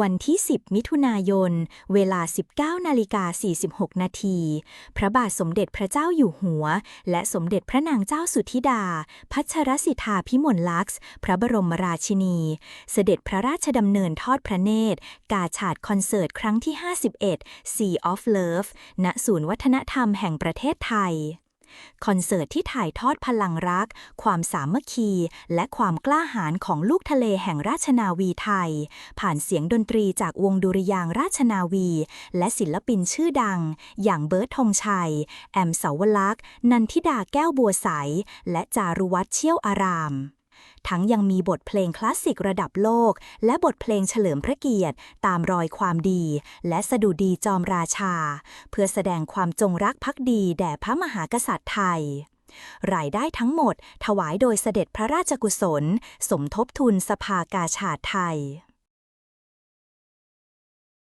วันที่ 10 มิถุนายน เวลา 19นาฬิกา46 นาที พระบาทสมเด็จพระเจ้าอยู่หัว และสมเด็จพระนางเจ้าสุธิดา พัชรสิทธาพิมลลักษณ์ พระบรมราชินี เสด็จพระราชดำเนินทอดพระเนตร กาชาดคอนเสิร์ตครั้งที่ 51 Sea of Love ณ ศูนย์วัฒนธรรมแห่งประเทศไทย คอนเสิร์ตที่ถ่ายทอดพลังรัก ความสามัคคี และความกล้าหาญของลูกทะเลแห่งราชนาวีไทย ผ่านเสียงดนตรีจากวงดุริยางราชนาวี และศิลปินชื่อดัง อย่างเบิร์ตธงชัย แอมเสาวลักษณ์นันทิดาแก้วบัวใส และจารุวัฒน์เชี่ยวอาราม ทั้งยังมีบทเพลงคลาสสิกระดับโลก และบทเพลงเฉลิมพระเกียรติ ตามรอยความดี และสดุดีจอมราชา เพื่อแสดงความจงรักภักดีแด่พระมหากษัตริย์ไทยรายได้ทั้งหมดถวายโดยเสด็จพระราชกุศล สมทบทุนสภากาชาดไทย